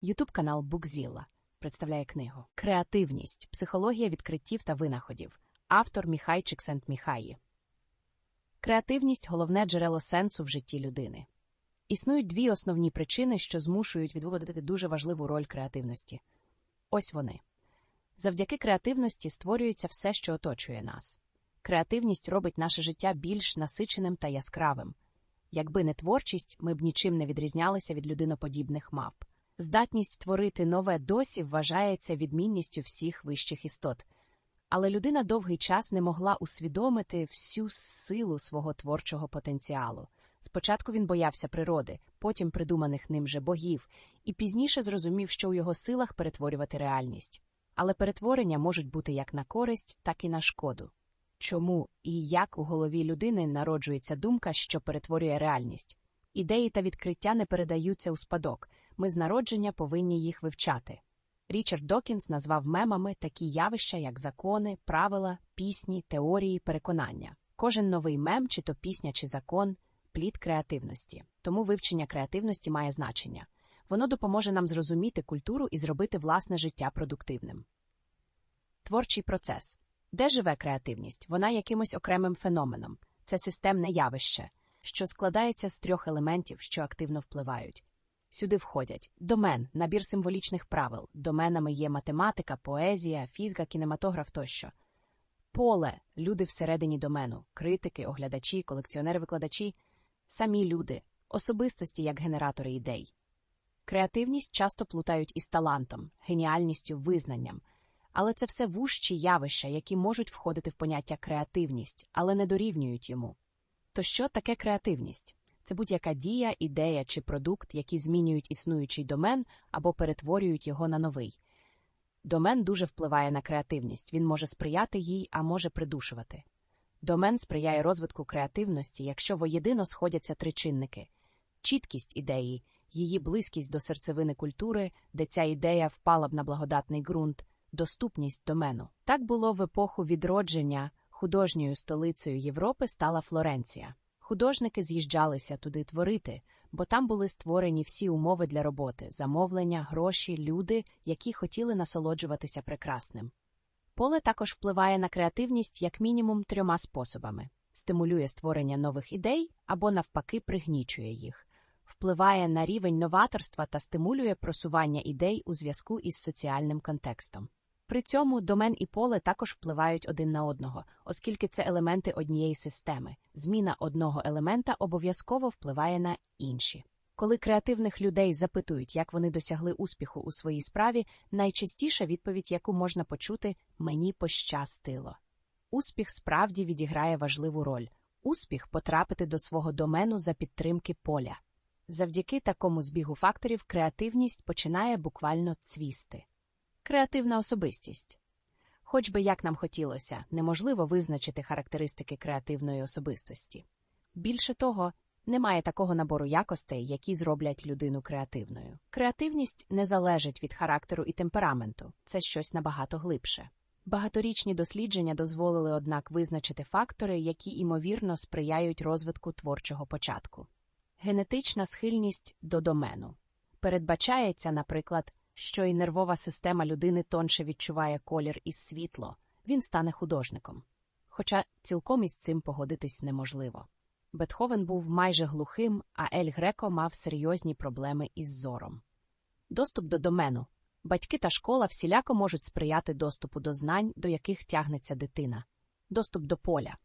Ютуб канал Букзілла представляє книгу Креативність, психологія відкриттів та винаходів. Автор Міхай Чиксент Міхаї. Креативність головне джерело сенсу в житті людини. Існують дві основні причини, що змушують відводити дуже важливу роль креативності. Ось вони. Завдяки креативності створюється все, що оточує нас. Креативність робить наше життя більш насиченим та яскравим. Якби не творчість, ми б нічим не відрізнялися від людиноподібних мавп. Здатність творити нове досі вважається відмінністю всіх вищих істот. Але людина довгий час не могла усвідомити всю силу свого творчого потенціалу. Спочатку він боявся природи, потім придуманих ним же богів, і пізніше зрозумів, що у його силах перетворювати реальність. Але перетворення можуть бути як на користь, так і на шкоду. Чому і як у голові людини народжується думка, що перетворює реальність? Ідеї та відкриття не передаються у спадок, ми з народження повинні їх вивчати. Річард Докінс назвав мемами такі явища, як закони, правила, пісні, теорії, переконання. Кожен новий мем, чи то пісня, чи закон плід креативності. Тому вивчення креативності має значення. Воно допоможе нам зрозуміти культуру і зробити власне життя продуктивним. Творчий процес. Де живе креативність? Вона якимось окремим феноменом. Це системне явище, що складається з трьох елементів, що активно впливають. Сюди входять домен, набір символічних правил. Доменами є математика, поезія, фізика, кінематограф тощо. Поле люди всередині домену, критики, оглядачі, колекціонери-викладачі, самі люди, особистості як генератори ідей. Креативність часто плутають із талантом, геніальністю, визнанням. Але це все вужчі явища, які можуть входити в поняття креативність, але не дорівнюють йому. То що таке креативність? Це будь-яка дія, ідея чи продукт, які змінюють існуючий домен або перетворюють його на новий. Домен дуже впливає на креативність, він може сприяти їй, а може придушувати. Домен сприяє розвитку креативності, якщо воєдино сходяться три чинники чіткість ідеї, її близькість до серцевини культури, де ця ідея впала б на благодатний ґрунт, доступність домену. Так було в епоху відродження художньою столицею Європи стала Флоренція. Художники з'їжджалися туди творити, бо там були створені всі умови для роботи замовлення, гроші, люди, які хотіли насолоджуватися прекрасним. Поле також впливає на креативність як мінімум трьома способами стимулює створення нових ідей або, навпаки, пригнічує їх, впливає на рівень новаторства та стимулює просування ідей у зв'язку із соціальним контекстом. При цьому домен і поле також впливають один на одного, оскільки це елементи однієї системи. Зміна одного елемента обов'язково впливає на інші. Коли креативних людей запитують, як вони досягли успіху у своїй справі, найчастіша відповідь, яку можна почути, мені пощастило. Успіх справді відіграє важливу роль успіх потрапити до свого домену за підтримки поля. Завдяки такому збігу факторів креативність починає буквально цвісти. Креативна особистість. Хоч би як нам хотілося, неможливо визначити характеристики креативної особистості. Більше того, немає такого набору якостей, які зроблять людину креативною. Креативність не залежить від характеру і темпераменту, це щось набагато глибше. Багаторічні дослідження дозволили, однак, визначити фактори, які ймовірно сприяють розвитку творчого початку. Генетична схильність до домену передбачається, наприклад, що і нервова система людини тонше відчуває колір і світло, він стане художником. Хоча цілком із цим погодитись неможливо. Бетховен був майже глухим, а Ель Греко мав серйозні проблеми із зором. Доступ до домену. Батьки та школа всіляко можуть сприяти доступу до знань, до яких тягнеться дитина, доступ до поля.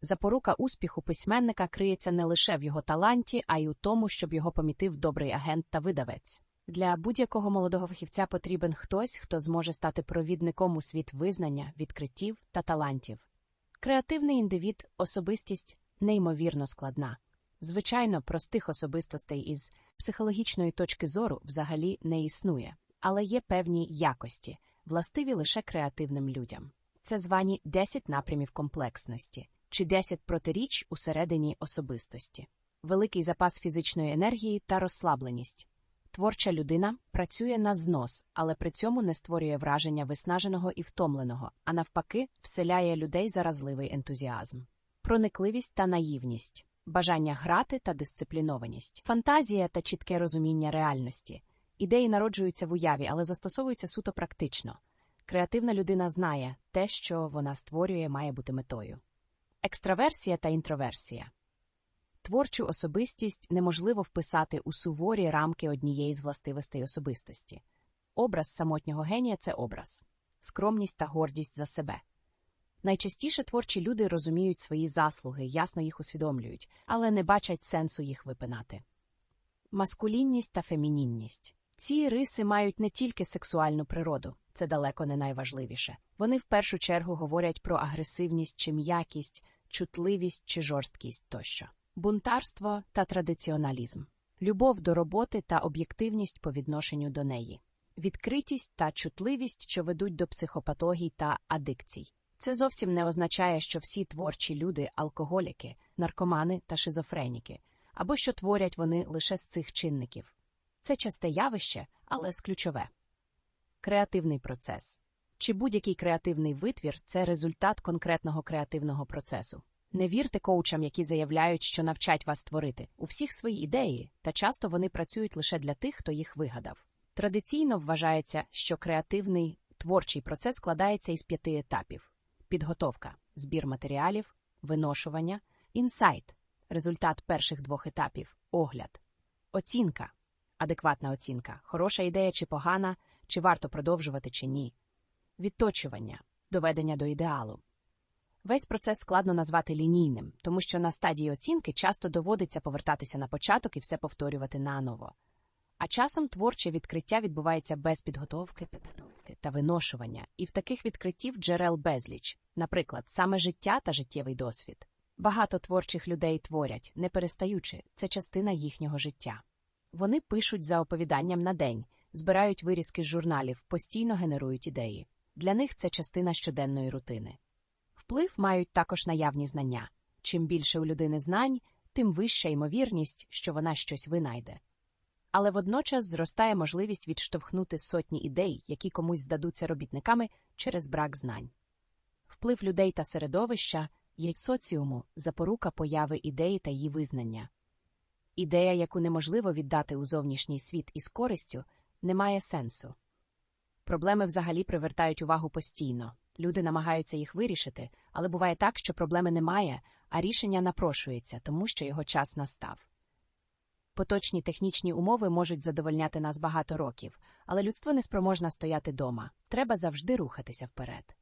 Запорука успіху письменника криється не лише в його таланті, а й у тому, щоб його помітив добрий агент та видавець. Для будь-якого молодого фахівця потрібен хтось, хто зможе стати провідником у світ визнання, відкриттів та талантів. Креативний індивід, особистість неймовірно складна. Звичайно, простих особистостей із психологічної точки зору взагалі не існує, але є певні якості, властиві лише креативним людям. Це звані 10 напрямів комплексності чи 10 протиріч усередині особистості, великий запас фізичної енергії та розслабленість. Творча людина працює на знос, але при цьому не створює враження виснаженого і втомленого, а навпаки, вселяє людей заразливий ентузіазм, проникливість та наївність, бажання грати та дисциплінованість, фантазія та чітке розуміння реальності. Ідеї народжуються в уяві, але застосовуються суто практично. Креативна людина знає, те, що вона створює, має бути метою. Екстраверсія та інтроверсія. Творчу особистість неможливо вписати у суворі рамки однієї з властивостей особистості. Образ самотнього генія це образ, скромність та гордість за себе. Найчастіше творчі люди розуміють свої заслуги, ясно їх усвідомлюють, але не бачать сенсу їх випинати. Маскулінність та фемінінність. Ці риси мають не тільки сексуальну природу, це далеко не найважливіше. Вони в першу чергу говорять про агресивність чи м'якість, чутливість чи жорсткість тощо. Бунтарство та традиціоналізм, любов до роботи та об'єктивність по відношенню до неї, відкритість та чутливість, що ведуть до психопатологій та адикцій. Це зовсім не означає, що всі творчі люди алкоголіки, наркомани та шизофреніки, або що творять вони лише з цих чинників. Це часте явище, але з ключове. Креативний процес. Чи будь-який креативний витвір це результат конкретного креативного процесу. Не вірте коучам, які заявляють, що навчать вас творити. У всіх свої ідеї, та часто вони працюють лише для тих, хто їх вигадав. Традиційно вважається, що креативний творчий процес складається із п'яти етапів: підготовка, збір матеріалів, виношування, інсайт, результат перших двох етапів, огляд, оцінка, адекватна оцінка, хороша ідея чи погана, чи варто продовжувати чи ні, відточування, доведення до ідеалу. Весь процес складно назвати лінійним, тому що на стадії оцінки часто доводиться повертатися на початок і все повторювати наново. А часом творче відкриття відбувається без підготовки та виношування, і в таких відкриттів джерел безліч, наприклад, саме життя та життєвий досвід. Багато творчих людей творять, не перестаючи, це частина їхнього життя. Вони пишуть за оповіданням на день, збирають вирізки з журналів, постійно генерують ідеї. Для них це частина щоденної рутини. Вплив мають також наявні знання. Чим більше у людини знань, тим вища ймовірність, що вона щось винайде. Але водночас зростає можливість відштовхнути сотні ідей, які комусь здадуться робітниками через брак знань. Вплив людей та середовища є соціуму запорука появи ідеї та її визнання. Ідея, яку неможливо віддати у зовнішній світ із користю, не має сенсу. Проблеми взагалі привертають увагу постійно. Люди намагаються їх вирішити, але буває так, що проблеми немає, а рішення напрошується, тому що його час настав. Поточні технічні умови можуть задовольняти нас багато років, але людство не спроможна стояти дома. Треба завжди рухатися вперед.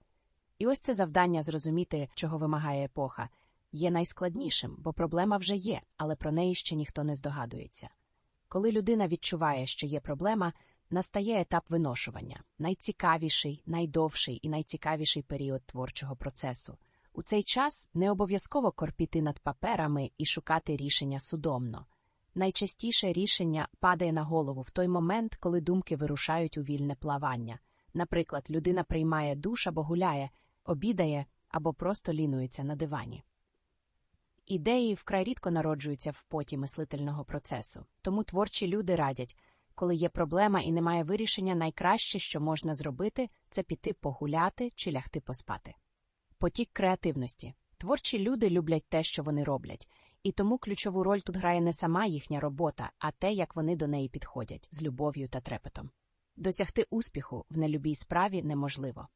І ось це завдання зрозуміти, чого вимагає епоха, є найскладнішим, бо проблема вже є, але про неї ще ніхто не здогадується. Коли людина відчуває, що є проблема, настає етап виношування найцікавіший, найдовший і найцікавіший період творчого процесу. У цей час не обов'язково корпіти над паперами і шукати рішення судомно. Найчастіше рішення падає на голову в той момент, коли думки вирушають у вільне плавання. Наприклад, людина приймає душ або гуляє, обідає або просто лінується на дивані. Ідеї вкрай рідко народжуються в поті мислительного процесу, тому творчі люди радять коли є проблема і немає вирішення, найкраще, що можна зробити, це піти погуляти чи лягти поспати. Потік креативності. Творчі люди люблять те, що вони роблять, і тому ключову роль тут грає не сама їхня робота, а те, як вони до неї підходять з любов'ю та трепетом. Досягти успіху в нелюбій справі неможливо.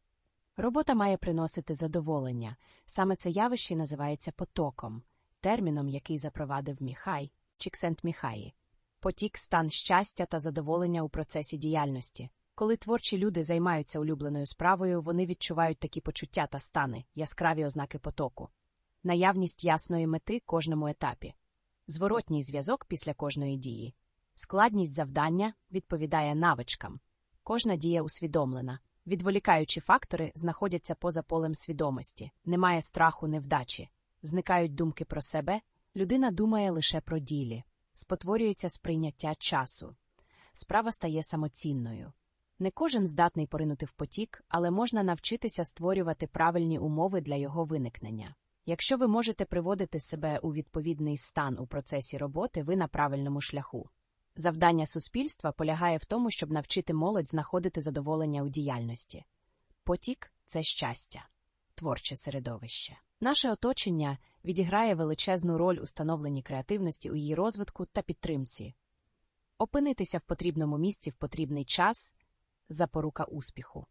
Робота має приносити задоволення. Саме це явище називається потоком, терміном, який запровадив Міхай Чіксент Міхаї потік стан щастя та задоволення у процесі діяльності. Коли творчі люди займаються улюбленою справою, вони відчувають такі почуття та стани, яскраві ознаки потоку, наявність ясної мети кожному етапі, зворотній зв'язок після кожної дії, складність завдання відповідає навичкам, кожна дія усвідомлена. Відволікаючі фактори знаходяться поза полем свідомості, немає страху невдачі, зникають думки про себе, людина думає лише про ділі спотворюється сприйняття часу. Справа стає самоцінною. Не кожен здатний поринути в потік, але можна навчитися створювати правильні умови для його виникнення. Якщо ви можете приводити себе у відповідний стан у процесі роботи, ви на правильному шляху. Завдання суспільства полягає в тому, щоб навчити молодь знаходити задоволення у діяльності. Потік це щастя, творче середовище. Наше оточення відіграє величезну роль у становленні креативності у її розвитку та підтримці. Опинитися в потрібному місці в потрібний час запорука успіху.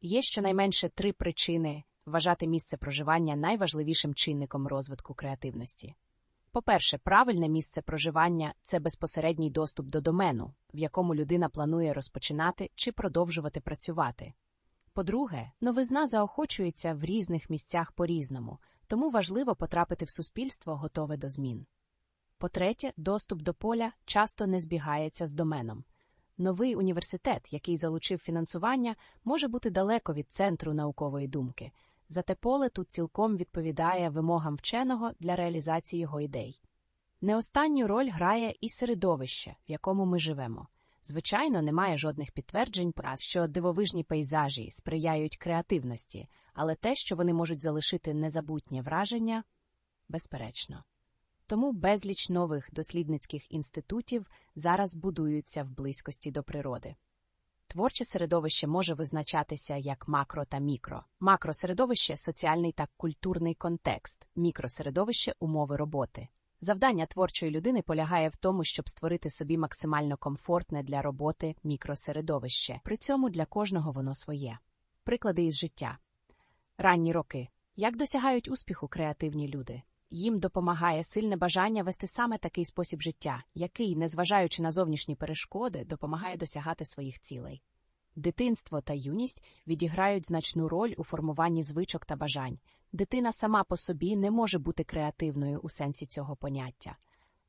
Є щонайменше три причини вважати місце проживання найважливішим чинником розвитку креативності. По-перше, правильне місце проживання це безпосередній доступ до домену, в якому людина планує розпочинати чи продовжувати працювати. По-друге, новизна заохочується в різних місцях по різному, тому важливо потрапити в суспільство, готове до змін. По-третє, доступ до поля часто не збігається з доменом. Новий університет, який залучив фінансування, може бути далеко від центру наукової думки, зате поле тут цілком відповідає вимогам вченого для реалізації його ідей. Не останню роль грає і середовище, в якому ми живемо. Звичайно, немає жодних підтверджень, що дивовижні пейзажі сприяють креативності, але те, що вони можуть залишити незабутнє враження, безперечно. Тому безліч нових дослідницьких інститутів зараз будуються в близькості до природи. Творче середовище може визначатися як макро та мікро. Макросередовище соціальний та культурний контекст, мікросередовище умови роботи. Завдання творчої людини полягає в тому, щоб створити собі максимально комфортне для роботи мікросередовище. При цьому для кожного воно своє. Приклади із життя. Ранні роки. Як досягають успіху креативні люди? Їм допомагає сильне бажання вести саме такий спосіб життя, який, незважаючи на зовнішні перешкоди, допомагає досягати своїх цілей. Дитинство та юність відіграють значну роль у формуванні звичок та бажань. Дитина сама по собі не може бути креативною у сенсі цього поняття.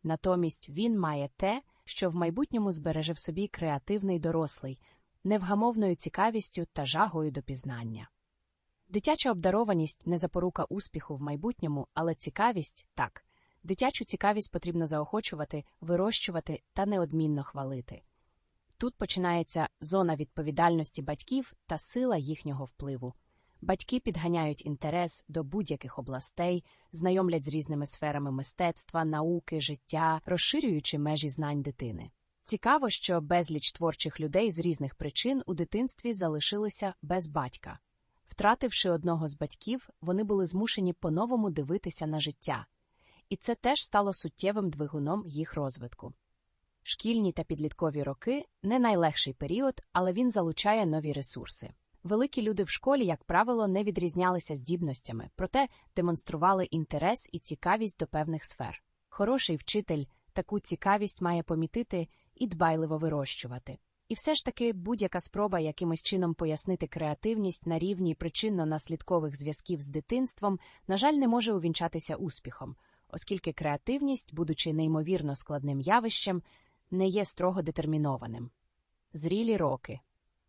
Натомість він має те, що в майбутньому збереже в собі креативний дорослий, невгамовною цікавістю та жагою до пізнання. Дитяча обдарованість не запорука успіху в майбутньому, але цікавість так. Дитячу цікавість потрібно заохочувати, вирощувати та неодмінно хвалити. Тут починається зона відповідальності батьків та сила їхнього впливу. Батьки підганяють інтерес до будь-яких областей, знайомлять з різними сферами мистецтва, науки, життя, розширюючи межі знань дитини. Цікаво, що безліч творчих людей з різних причин у дитинстві залишилися без батька. Втративши одного з батьків, вони були змушені по-новому дивитися на життя, і це теж стало суттєвим двигуном їх розвитку. Шкільні та підліткові роки не найлегший період, але він залучає нові ресурси. Великі люди в школі, як правило, не відрізнялися здібностями, проте демонстрували інтерес і цікавість до певних сфер. Хороший вчитель таку цікавість має помітити і дбайливо вирощувати. І все ж таки будь-яка спроба якимось чином пояснити креативність на рівні причинно-наслідкових зв'язків з дитинством, на жаль, не може увінчатися успіхом, оскільки креативність, будучи неймовірно складним явищем, не є строго детермінованим. Зрілі роки.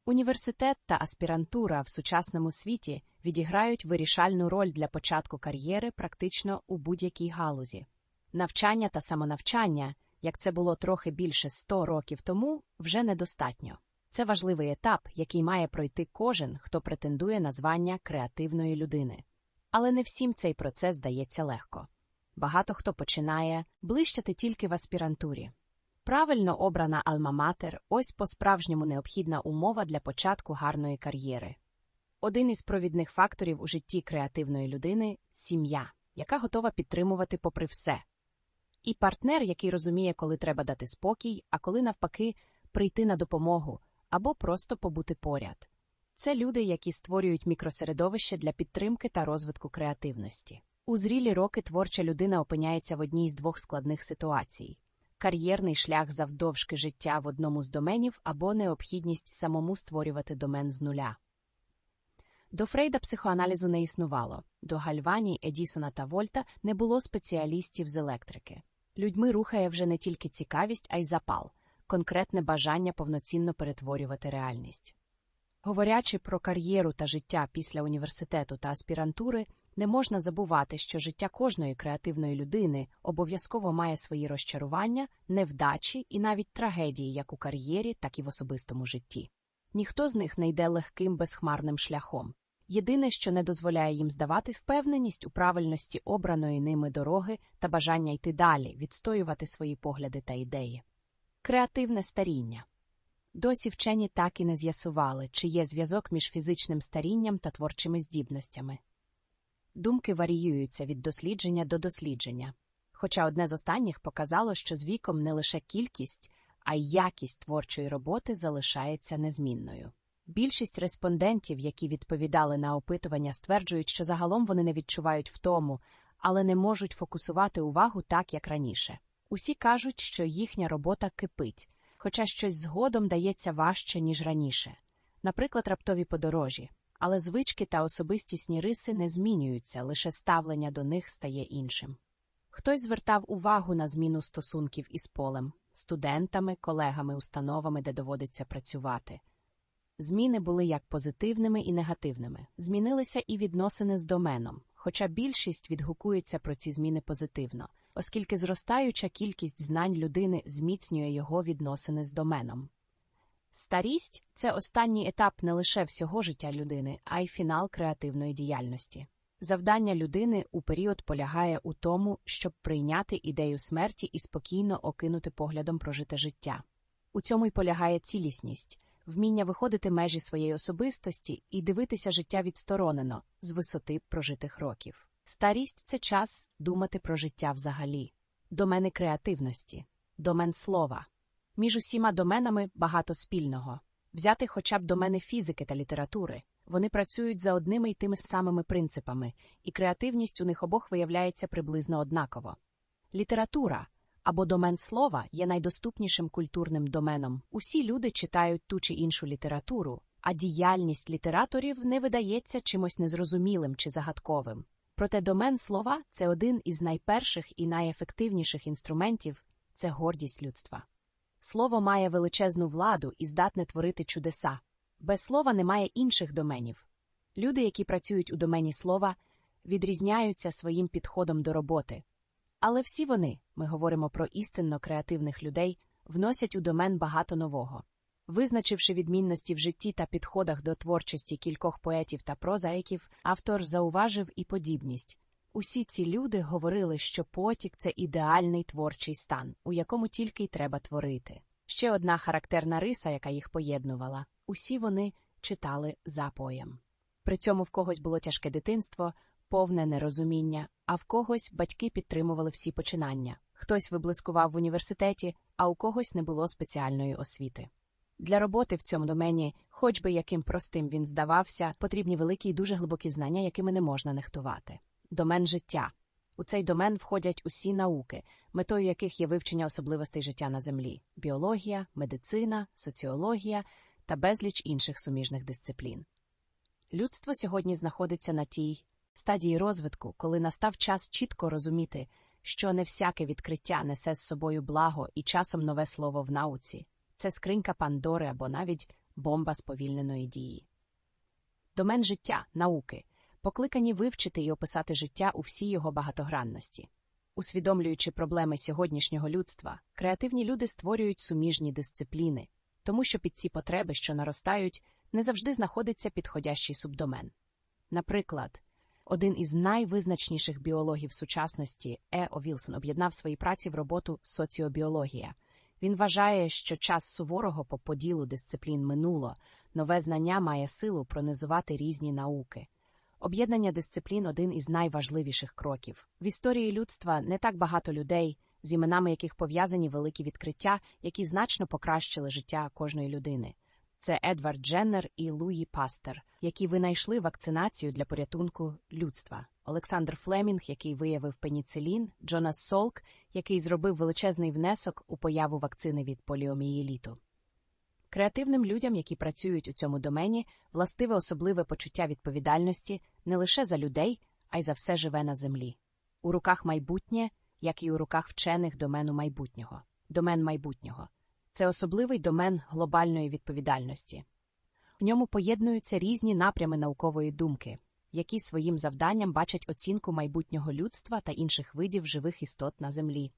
Університет та аспірантура в сучасному світі відіграють вирішальну роль для початку кар'єри практично у будь-якій галузі. Навчання та самонавчання як це було трохи більше 100 років тому, вже недостатньо. Це важливий етап, який має пройти кожен, хто претендує на звання креативної людини. Але не всім цей процес дається легко. Багато хто починає блищати тільки в аспірантурі. Правильно обрана Алма-Матер ось по справжньому необхідна умова для початку гарної кар'єри. Один із провідних факторів у житті креативної людини сім'я, яка готова підтримувати попри все. І партнер, який розуміє, коли треба дати спокій, а коли навпаки прийти на допомогу або просто побути поряд. Це люди, які створюють мікросередовище для підтримки та розвитку креативності. У зрілі роки творча людина опиняється в одній з двох складних ситуацій: кар'єрний шлях завдовжки життя в одному з доменів або необхідність самому створювати домен з нуля. До Фрейда психоаналізу не існувало, до Гальвані, Едісона та Вольта не було спеціалістів з електрики. Людьми рухає вже не тільки цікавість, а й запал, конкретне бажання повноцінно перетворювати реальність. Говорячи про кар'єру та життя після університету та аспірантури, не можна забувати, що життя кожної креативної людини обов'язково має свої розчарування, невдачі і навіть трагедії як у кар'єрі, так і в особистому житті. Ніхто з них не йде легким безхмарним шляхом. Єдине, що не дозволяє їм здавати впевненість у правильності обраної ними дороги та бажання йти далі, відстоювати свої погляди та ідеї. Креативне старіння досі вчені так і не з'ясували, чи є зв'язок між фізичним старінням та творчими здібностями. Думки варіюються від дослідження до дослідження, хоча одне з останніх показало, що з віком не лише кількість, а й якість творчої роботи залишається незмінною. Більшість респондентів, які відповідали на опитування, стверджують, що загалом вони не відчувають втому, але не можуть фокусувати увагу так, як раніше. Усі кажуть, що їхня робота кипить, хоча щось згодом дається важче, ніж раніше. Наприклад, раптові подорожі, але звички та особистісні риси не змінюються, лише ставлення до них стає іншим. Хтось звертав увагу на зміну стосунків із полем, студентами, колегами, установами, де доводиться працювати. Зміни були як позитивними і негативними. Змінилися і відносини з доменом, хоча більшість відгукується про ці зміни позитивно, оскільки зростаюча кількість знань людини зміцнює його відносини з доменом. Старість це останній етап не лише всього життя людини, а й фінал креативної діяльності. Завдання людини у період полягає у тому, щоб прийняти ідею смерті і спокійно окинути поглядом прожите життя. У цьому й полягає цілісність, вміння виходити межі своєї особистості і дивитися життя відсторонено з висоти прожитих років. Старість це час думати про життя взагалі, домени креативності, домен слова. Між усіма доменами багато спільного. Взяти хоча б домени фізики та літератури. Вони працюють за одними й тими самими принципами, і креативність у них обох виявляється приблизно однаково. Література або домен слова є найдоступнішим культурним доменом. Усі люди читають ту чи іншу літературу, а діяльність літераторів не видається чимось незрозумілим чи загадковим. Проте домен слова це один із найперших і найефективніших інструментів це гордість людства. Слово має величезну владу і здатне творити чудеса. Без слова немає інших доменів. Люди, які працюють у домені слова, відрізняються своїм підходом до роботи. Але всі вони, ми говоримо про істинно креативних людей, вносять у домен багато нового. Визначивши відмінності в житті та підходах до творчості кількох поетів та прозаїків, автор зауважив і подібність. Усі ці люди говорили, що потік це ідеальний творчий стан, у якому тільки й треба творити. Ще одна характерна риса, яка їх поєднувала усі вони читали запоєм. При цьому в когось було тяжке дитинство, повне нерозуміння, а в когось батьки підтримували всі починання. Хтось виблискував в університеті, а у когось не було спеціальної освіти. Для роботи в цьому домені, хоч би яким простим він здавався, потрібні великі і дуже глибокі знання, якими не можна нехтувати. Домен життя. У цей домен входять усі науки, метою яких є вивчення особливостей життя на землі: біологія, медицина, соціологія та безліч інших суміжних дисциплін. Людство сьогодні знаходиться на тій стадії розвитку, коли настав час чітко розуміти, що не всяке відкриття несе з собою благо і часом нове слово в науці це скринька Пандори або навіть бомба сповільненої дії. Домен життя, науки, покликані вивчити і описати життя у всій його багатогранності. Усвідомлюючи проблеми сьогоднішнього людства, креативні люди створюють суміжні дисципліни, тому що під ці потреби, що наростають, не завжди знаходиться підходящий субдомен. Наприклад, один із найвизначніших біологів сучасності Е. О. Вілсон об'єднав свої праці в роботу соціобіологія. Він вважає, що час суворого по поділу дисциплін минуло, нове знання має силу пронизувати різні науки. Об'єднання дисциплін один із найважливіших кроків. В історії людства не так багато людей, з іменами яких пов'язані великі відкриття, які значно покращили життя кожної людини. Це Едвард Дженнер і Луї Пастер, які винайшли вакцинацію для порятунку людства. Олександр Флемінг, який виявив пеніцилін, Джонас Солк, який зробив величезний внесок у появу вакцини від поліомієліту. Креативним людям, які працюють у цьому домені, властиве особливе почуття відповідальності не лише за людей, а й за все живе на землі. У руках майбутнє, як і у руках вчених домену майбутнього. Домен майбутнього це особливий домен глобальної відповідальності. В ньому поєднуються різні напрями наукової думки, які своїм завданням бачать оцінку майбутнього людства та інших видів живих істот на землі.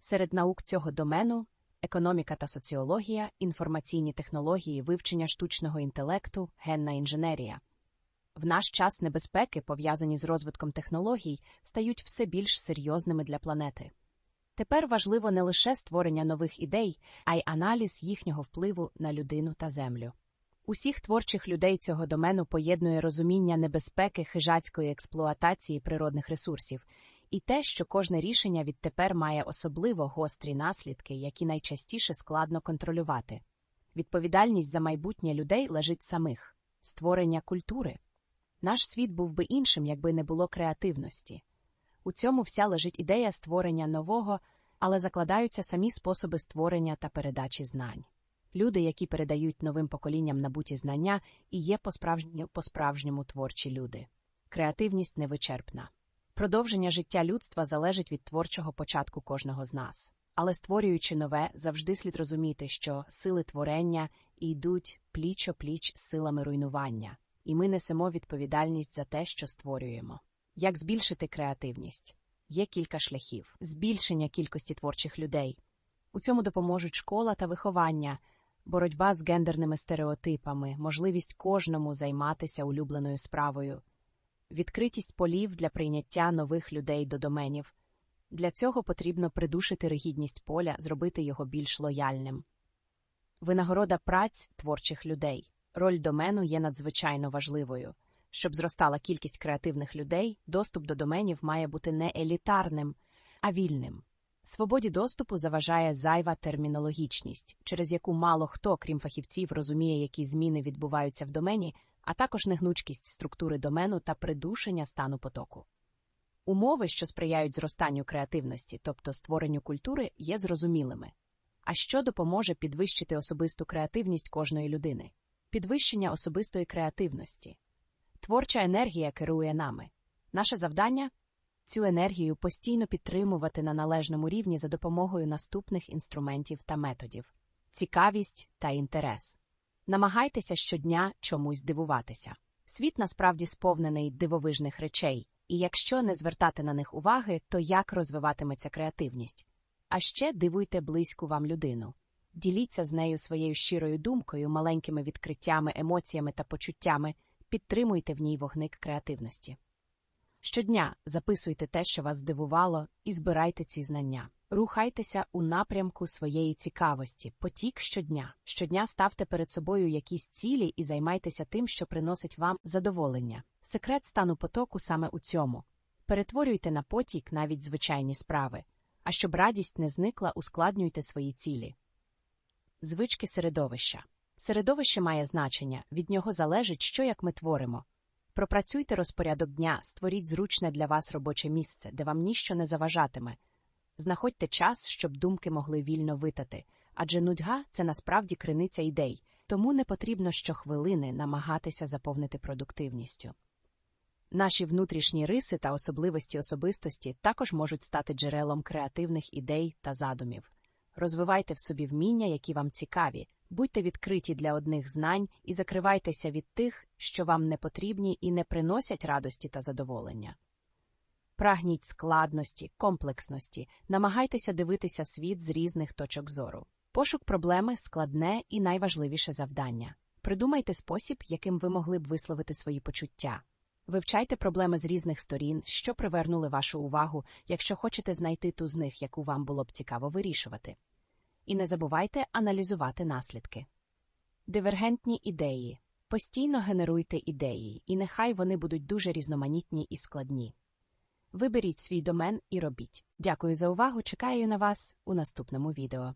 Серед наук цього домену економіка та соціологія, інформаційні технології, вивчення штучного інтелекту, генна інженерія. В наш час небезпеки, пов'язані з розвитком технологій, стають все більш серйозними для планети. Тепер важливо не лише створення нових ідей, а й аналіз їхнього впливу на людину та землю. Усіх творчих людей цього домену поєднує розуміння небезпеки хижацької експлуатації природних ресурсів І те, що кожне рішення відтепер має особливо гострі наслідки, які найчастіше складно контролювати. Відповідальність за майбутнє людей лежить самих створення культури. Наш світ був би іншим, якби не було креативності. У цьому вся лежить ідея створення нового, але закладаються самі способи створення та передачі знань. Люди, які передають новим поколінням набуті знання, і є по-справжньому, по-справжньому творчі люди. Креативність невичерпна. Продовження життя людства залежить від творчого початку кожного з нас. Але створюючи нове, завжди слід розуміти, що сили творення йдуть пліч-о-пліч з силами руйнування, і ми несемо відповідальність за те, що створюємо. Як збільшити креативність? Є кілька шляхів: збільшення кількості творчих людей. У цьому допоможуть школа та виховання, боротьба з гендерними стереотипами, можливість кожному займатися улюбленою справою, відкритість полів для прийняття нових людей до доменів. Для цього потрібно придушити ригідність поля, зробити його більш лояльним. Винагорода праць творчих людей. Роль домену є надзвичайно важливою. Щоб зростала кількість креативних людей, доступ до доменів має бути не елітарним, а вільним. Свободі доступу заважає зайва термінологічність, через яку мало хто, крім фахівців, розуміє, які зміни відбуваються в домені, а також негнучкість структури домену та придушення стану потоку. Умови, що сприяють зростанню креативності, тобто створенню культури, є зрозумілими. А що допоможе підвищити особисту креативність кожної людини? Підвищення особистої креативності. Творча енергія керує нами. Наше завдання цю енергію постійно підтримувати на належному рівні за допомогою наступних інструментів та методів: цікавість та інтерес. Намагайтеся щодня чомусь дивуватися. Світ насправді сповнений дивовижних речей, і якщо не звертати на них уваги, то як розвиватиметься креативність? А ще дивуйте близьку вам людину. Діліться з нею своєю щирою думкою, маленькими відкриттями, емоціями та почуттями, підтримуйте в ній вогник креативності. Щодня записуйте те, що вас здивувало, і збирайте ці знання. Рухайтеся у напрямку своєї цікавості, потік щодня. Щодня ставте перед собою якісь цілі і займайтеся тим, що приносить вам задоволення. Секрет стану потоку саме у цьому. Перетворюйте на потік навіть звичайні справи. А щоб радість не зникла, ускладнюйте свої цілі. Звички середовища. Середовище має значення, від нього залежить, що як ми творимо. Пропрацюйте розпорядок дня, створіть зручне для вас робоче місце, де вам ніщо не заважатиме. Знаходьте час, щоб думки могли вільно витати, адже нудьга це насправді криниця ідей, тому не потрібно щохвилини намагатися заповнити продуктивністю. Наші внутрішні риси та особливості особистості також можуть стати джерелом креативних ідей та задумів. Розвивайте в собі вміння, які вам цікаві, будьте відкриті для одних знань і закривайтеся від тих, що вам не потрібні і не приносять радості та задоволення. Прагніть складності, комплексності, намагайтеся дивитися світ з різних точок зору. Пошук проблеми складне і найважливіше завдання. Придумайте спосіб, яким ви могли б висловити свої почуття. Вивчайте проблеми з різних сторін, що привернули вашу увагу, якщо хочете знайти ту з них, яку вам було б цікаво вирішувати. І не забувайте аналізувати наслідки. Дивергентні ідеї. Постійно генеруйте ідеї, і нехай вони будуть дуже різноманітні і складні. Виберіть свій домен і робіть. Дякую за увагу. Чекаю на вас у наступному відео.